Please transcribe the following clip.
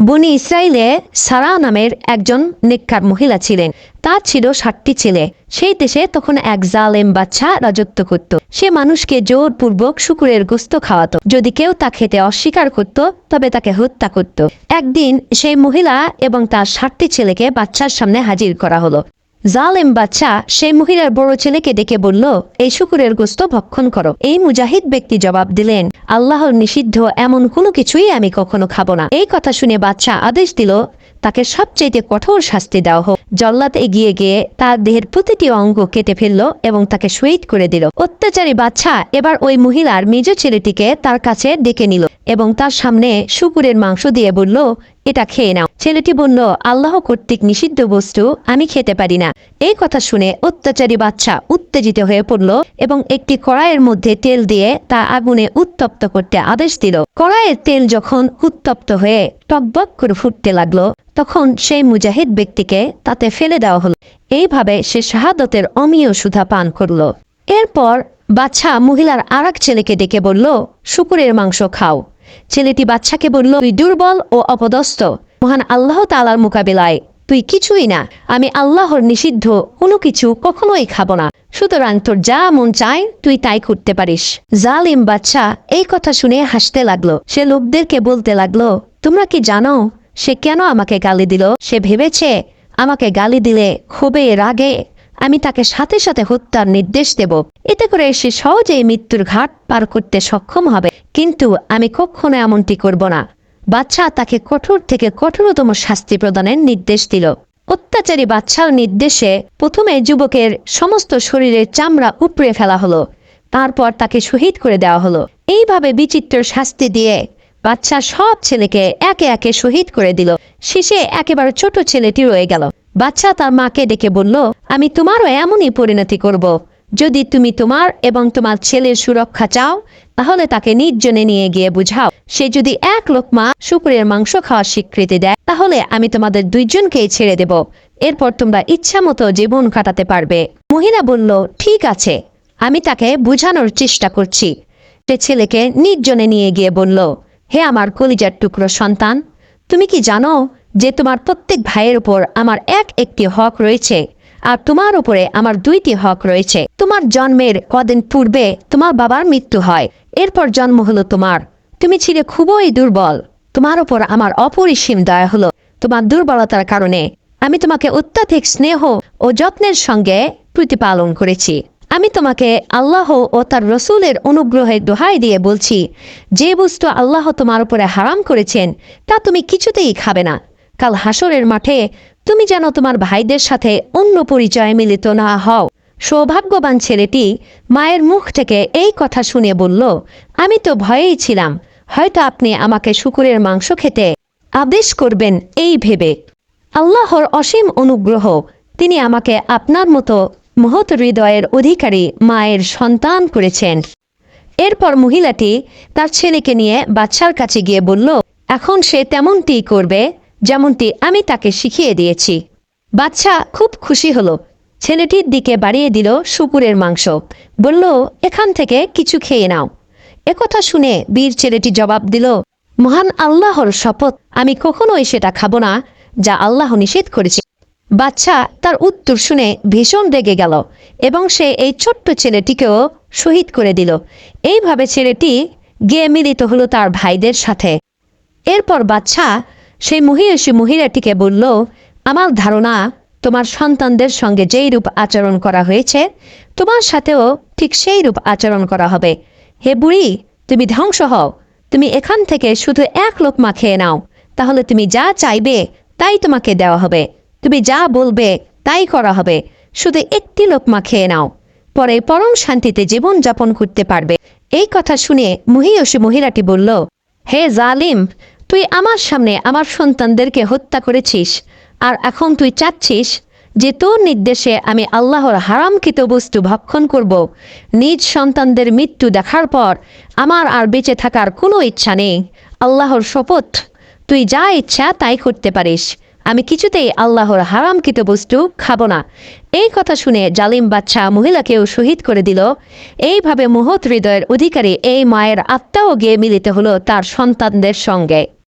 বনি ইসরায়েলে সারা নামের একজন নিকার মহিলা ছিলেন। তার ছিল ষাটটি ছেলে। সেই দেশে তখন এক জালেম বাচ্চা রাজত্ব করত। সে মানুষকে জোরপূর্বক শুকুরের গোস্ত খাওয়াত। যদি কেউ তা খেতে অস্বীকার করত, তবে তাকে হত্যা করত। একদিন সেই মহিলা এবং তার ষাটটি ছেলেকে বাচ্চার সামনে হাজির করা হলো। জালেম বাচ্চা সেই মহিলার বড় ছেলেকে ডেকে বলল এই শুকুরের গোস্ত ভক্ষণ করো। এই মুজাহিদ ব্যক্তি জবাব দিলেন, আল্লাহর নিষিদ্ধ এমন কোনো কিছুই আমি কখনো খাব না। এই কথা শুনে বাচ্চা আদেশ দিল, তাকে সবচেয়ে কঠোর শাস্তি দেওয়া হোক। জল্লাদ এগিয়ে গিয়ে তার দেহের প্রতিটি অঙ্গ কেটে ফেলল এবং তাকে শহীদ করে দিল। অত্যাচারী বাচ্চা এবার ওই মহিলার মেজ ছেলেটিকে তার কাছে ডেকে নিল এবং তার সামনে শুকুরের মাংস দিয়ে বলল এটা খেয়ে নাও। ছেলেটি বলল, আল্লাহ কর্তৃক নিষিদ্ধ বস্তু, আমি খেতে পারি না। এই কথা শুনে অত্যাচারী বাচ্চা উত্তেজিত হয়ে পড়ল এবং একটি কড়াইয়ের মধ্যে তেল দিয়ে তা আগুনে উত্তপ্ত করতে আদেশ দিল। কড়াইয়ের তেল যখন উত্তপ্ত হয়ে টকবক করে ফুটতে লাগল, তখন সেই মুজাহিদ ব্যক্তিকে তাতে ফেলে দেওয়া হল। এইভাবে সে শাহাদতের অমীয় সুধা পান করল। এরপর বাচ্চা মহিলার আর ছেলেকে ডেকে বলল, শুকুরের মাংস খাও। ছেলেটি বাচ্চাকে বলল, তুই দুর্বল ও অপদস্থ। মহান আল্লাহ তালার মোকাবিলায়। তুই কিছুই না। আমি আল্লাহর নিষিদ্ধ। কোনো কিছু কখনোই খাব না। সুতরাং তোর যা মন চায়, তুই তাই করতে পারিস। জালিম বাচ্চা এই কথা শুনে হাসতে লাগল। সে লোকদেরকে বলতে লাগল, তোমরা কি জানো, সে কেন আমাকে গালি দিল? সে ভেবেছে আমাকে গালি দিলে খুবই রাগে। আমি তাকে সাথে সাথে হত্যার নির্দেশ দেব। এতে করে সে সহজেই মৃত্যুর ঘাট পার করতে সক্ষম হবে। কিন্তু আমি কখনো এমনটি করব না। বাচ্চা তাকে কঠোর থেকে কঠোরতম শাস্তি প্রদানের নির্দেশ দিল। অত্যাচারী বাচ্চার নির্দেশে প্রথমে যুবকের সমস্ত শরীরের চামড়া উপড়ে ফেলা হলো। তারপর তাকে শহীদ করে দেওয়া হলো। এইভাবে বিচিত্র শাস্তি দিয়ে বাচ্চা সব ছেলেকে একে একে শহীদ করে দিল। শেষে একেবারে ছোট ছেলেটি রয়ে গেল। বাচ্চা তার মাকে ডেকে বলল, আমি তোমারও এমনই পরিণতি করব। যদি তুমি তোমার এবং তোমার ছেলের সুরক্ষা চাও, তাহলে তাকে নির্জনে নিয়ে গিয়ে বুঝাও। সে যদি এক লোকমা শুকুরের মাংস খাওয়ার স্বীকৃতি দেয়, তাহলে আমি তোমাদের দুইজনকেই ছেড়ে দেব। এরপর তোমরা ইচ্ছা মতো জীবন কাটাতে পারবে। মহিলা বলল, ঠিক আছে, আমি তাকে বুঝানোর চেষ্টা করছি। সে ছেলেকে নির্জনে নিয়ে গিয়ে বলল, হে আমার কলিজার টুকরো সন্তান, তুমি কি জানো যে তোমার প্রত্যেক ভাইয়ের উপর আমার এক একটি হক রয়েছে? আর তোমার উপরে আমার দুইটি হক রয়েছে। তোমার জন্মের কদিন পূর্বে তোমার বাবার মৃত্যু হয়। এরপর জন্ম হলো তোমার। তুমি ছিলে খুবই দুর্বল। তোমার উপর আমার অপরিসীম দয়া হলো। তোমার দুর্বলতার কারণে আমি তোমাকে অত্যাধিক স্নেহ ও যত্নের সঙ্গে প্রতিপালন করেছি। আমি তোমাকে আল্লাহ ও তার রসুলের অনুগ্রহের দোহাই দিয়ে বলছি, যে বস্তু আল্লাহ তোমার উপরে হারাম করেছেন, তা তুমি কিছুতেই খাবে না। কাল হাসরের মাঠে তুমি যেন তোমার ভাইদের সাথে অন্য পরিচয়ে মিলিত না হও। সৌভাগ্যবান ছেলেটি মায়ের মুখ থেকে এই কথা শুনে বলল, আমি তো ভয়েই ছিলাম, হয়তো আপনি আমাকে শুকুরের মাংস খেতে আদেশ করবেন এই ভেবে। আল্লাহর অসীম অনুগ্রহ, তিনি আমাকে আপনার মতো মহৎ হৃদয়ের অধিকারী মায়ের সন্তান করেছেন। এরপর মহিলাটি তার ছেলেকে নিয়ে বাচ্চার কাছে গিয়ে বলল, এখন সে তেমনটি করবে যেমনটি আমি তাকে শিখিয়ে দিয়েছি। বাচ্চা খুব খুশি হলো। ছেলেটির দিকে বাড়িয়ে দিল শুকুরের মাংস। বলল, এখান থেকে কিছু খেয়ে নাও। একথা শুনে বীর ছেলেটি জবাব দিল, মহান আল্লাহর শপথ, আমি কখনোই সেটা খাব না, যা আল্লাহ নিষেধ করেছে। বাচ্চা তার উত্তর শুনে ভীষণ রেগে গেল এবং সে এই ছোট্ট ছেলেটিকেও শহীদ করে দিল। এইভাবে ছেলেটি গিয়ে মিলিত হলো তার ভাইদের সাথে। এরপর বাচ্চা সেই মহিষী মহিলাটিকে বলল, আমার ধারণা, তোমার সন্তানদের সঙ্গে যেই রূপ আচরণ করা হয়েছে, তোমার সাথেও ঠিক সেই রূপ আচরণ করা হবে। হে বুড়ি, তুমি ধ্বংস হও। তুমি এখান থেকে শুধু এক লোকমা খেয়ে নাও। তাহলে তুমি যা চাইবে, তাই তোমাকে দেওয়া হবে। তুমি যা বলবে, তাই করা হবে। শুধু একটি লোকমা খেয়ে নাও। পরে পরম শান্তিতে জীবন যাপন করতে পারবে। এই কথা শুনে মহিয়সী মহিলাটি বলল, হে জালিম তুই আমার সামনে আমার সন্তানদেরকে হত্যা করেছিস, আর এখন তুই চাচ্ছিস যে তোর নির্দেশে আমি আল্লাহর হারামকৃত বস্তু ভক্ষণ করব। নিজ সন্তানদের মৃত্যু দেখার পর আমার আর বেঁচে থাকার কোনো ইচ্ছা নেই। আল্লাহর শপথ, তুই যা ইচ্ছা তাই করতে পারিস। আমি কিছুতেই আল্লাহর হারামকৃত বস্তু খাব না। এই কথা শুনে জালিম বাচ্চা মহিলাকেও শহীদ করে দিল। এইভাবে মহৎ হৃদয়ের অধিকারী এই মায়ের আত্মাও গিয়ে মিলিত হলো তার সন্তানদের সঙ্গে।